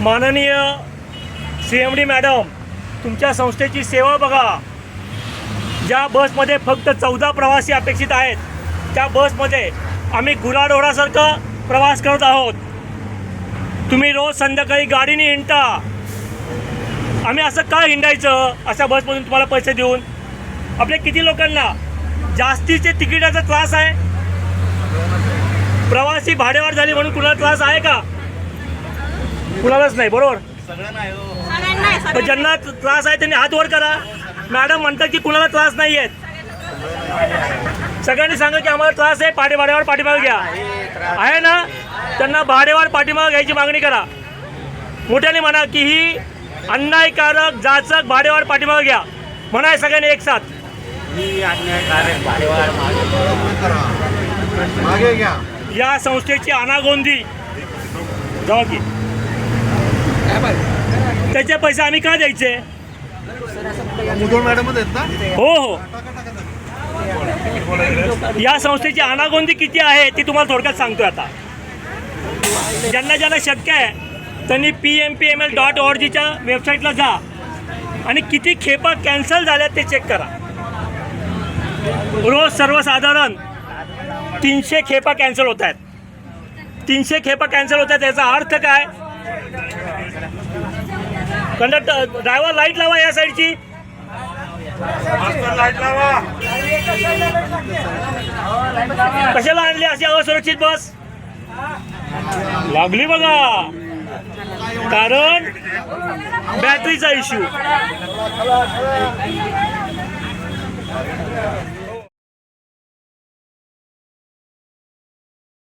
माननीय C M D madam तुमच्या संस्थेची सेवा बघा. ज्या बसमध्ये फक्त चौदा प्रवासी अपेक्षित आहेत त्या बसमध्ये आम्ही गुराढोरासारखं प्रवास करत आहोत. तुम्ही रोज संध्याकाळी गाडीने हिंडता. आम्ही असं का हिंडायचं? अशा बसमधून तुम्हाला पैसे देऊन. आपल्या किती लोकांना जास्तीचे तिकिटाचा त्रास आहे? प्रवासी भाडेवाढ झाली म्हणून कुणाला त्रास आहे का? कुणालाच नाही बरोबर? पण ज्यांना त्रास आहे त्यांनी हात वर करा. मॅडम म्हणतात की कुणाला त्रास नाही आहेत सगळ्यांनी सांगा की आम्हाला त्रास आहे पाठी भाडेवाढ पाठीमागे घ्या. आहे ना? त्यांना भाडेवाढ पाठीमागे घ्यायची मागणी करा. मोठ्याने म्हणा की ही अन्यायकारक जाचक भाडेवाढ पाठीमागे घ्या. म्हणाय सगळ्यांनी एक साथ. मागे घ्या. या संस्थेची अनागोंदी. जाऊ की. त्याचे पैसे आम्ही का द्यायचे? हो हो. या संस्थेची अनागोंदी किती आहे ती तुम्हाला थोडक्यात सांगतोय आता. ज्यांना ज्यांना शक्य आहे त्यांनी P M P M L dot O R जीच्या वेबसाईटला जा. आणि किती खेपा कॅन्सल झाल्या ते चेक करा. रोज सर्वसाधारण तीनशे खेपा कॅन्सल होत आहेत. तीनशे खेपा कॅन्सल होत आहेत याचा अर्थ काय? कंडक्टर ड्रायव्हर लाइट लावा या साईडची कशाला आणली अशी असुरक्षित बस? लागली बघा. कारण बॅटरीचा इश्यू